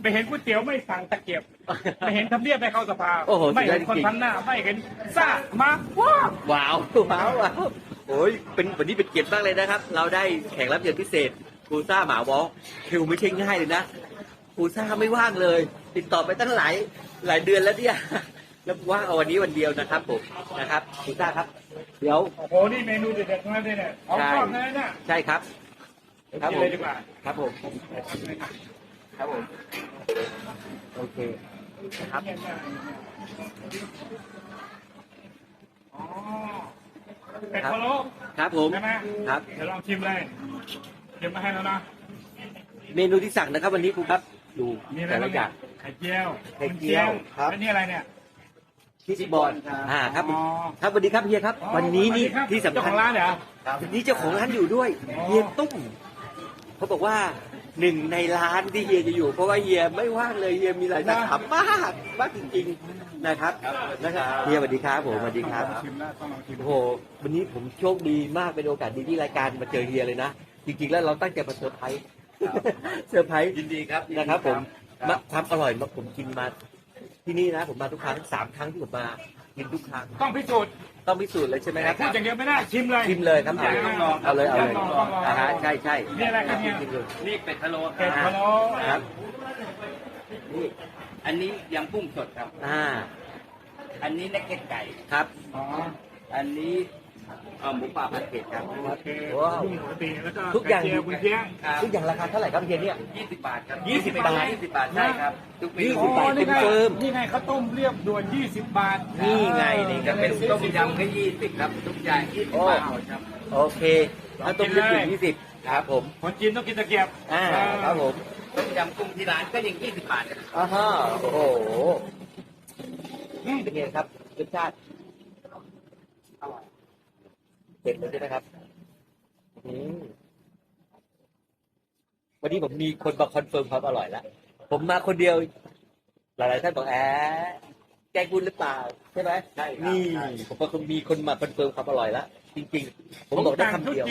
ไม่เห็นก๋วยเตี๋ยวไม่สั่งตะเกียบ ไม่เห็นทำเนียบไม่เข้าสภา โอ้โหไม่เห็นสุดยอดคนจริงทำหน้า ไม่เห็นซ่ามาว้าว้าวว้าวว้าวโอ้ยเป็นวันนี้เป็นเกียรติมากเลยนะครับ เราได้แขกรับเชิญพิเศษครูซ่าหมาวอลคิวไม่ใช่ง่ายเลยนะครูซ่าไม่ว่างเลย ติดต่อไปตั้งหลายหลายเดือนแล้วเนี่ยแล้วว่างเอาวันนี้วันเดียวนะครับผมนะครับครูซ่าครับ เดี๋ยวโอ้โหนี่เมนูเด็ดๆทั้งนั้นเลยเนี่ยของใช่ชอบทั้งนั้นน่ะใช่ครับครับกินผมเลยดีกว่าครับผมครับผม โอเคนะครับอ๋อเป็ดพะโล้ครับผม ใช่ไหมครับ เดี๋ยวลองชิมเลยเตรียมมาให้แล้วนะเมนูที่สั่งนะครับ วันนี้ครูครับ ดูมีอะไรแต่ละบ้างอเนี่ย่ายงไข่เจียวไข่เจียวครับ อันนี้อะไรเนี่ยที่บอลอ่าครับอ๋อ ครับสวัสดีครับเฮียครับ อ๋อวันนี้นี่สวัสดีครับที่สำเจ้าคัขญองร้านเหรอ วันนี้เจ้าของร้านอยู่ด้วยอ๋อเฮียตุ้มเขาบอกว่า หนึ่งในร้านที่เฮียจะอยู่ เพราะว่าเฮียไม่ว่างเลยเฮียมีหลายสาขามากมากจริงๆนะครับนะครับเฮียสวัสดีครับผมสวัสดีครับต้องลองชิมแล้วต้องลองชิมโอ้โหวันนี้ผมโชคดีมากเป็นโอกาสดีที่รายการมาเจอเฮียเลยนะจริงๆแล้วเราตั้งใจมาเซอร์ไพรส์เซอร์ไพรส์ยินดีครับนะครับผมมาความอร่อยมาผมกินมาที่นี่นะผมมาทุกครั้งสามครั้งที่ผมมา กินทุกครั้งต้องพิสูจน์ต้องพิสูจน์เลยใช่ไหมครับพูดอย่างเดียวไม่ได้ชิมเลยชิมเลยครับต้องลองเอาเลยเอาเลยต้องลองต้องลองอ่าฮะใช่ใช่นี่อะไรครับเนี่ยชิมเลยนี่เป็ดพะโล้คเป็ดรับพะโล้ครับนี่อันนี้ยำกุ้งสดครับอ่าอันนี้นักเก็ตไก่ครับอ๋ออันนี้เอ่อ หมูป่าผัดเผ็ดครับโอเคว้าวกุ้งปกติแล้วก็ทุกอย่างไข่เจียวคุณเพียงครับทุกอย่างราคาเท่าไหร่ครับเฮียเนี่ย20บาทครับ20บาท20บาทใช่ครับทุกเมยี่นูสิบบาทนี่ไงเติมนี่ไงข้าวต้มเรียบด่วน20บาทนี่ไงนี่จะก็เป็เป็นนต้มยำก็20ครับทุกอย่าง20บาทครับโอเคถ้าต้มยี่สิบยี่สิบครับผมคนจีนต้องกินตะเกียบอ่าครับผมต้มยำกุ้งที่ร้านก็ยัง20บาทครับอ่าฮะโอ้โหเป็นไงครับรสชาติ เด็ดเลยใช่ไหมครับอืมวันนี้ผมมีคนมาคอนเฟิร์มความอร่อยแล้วผมมาคนเดียว หลายๆท่านบอกแอะแกล้งคุณหรือเปล่าใช่ไหมใช่ครับนี่ผมก็มีคนมาคอนเฟิร์มความอร่อยแล้วจริง ๆ ผมบอกได้คำเดียว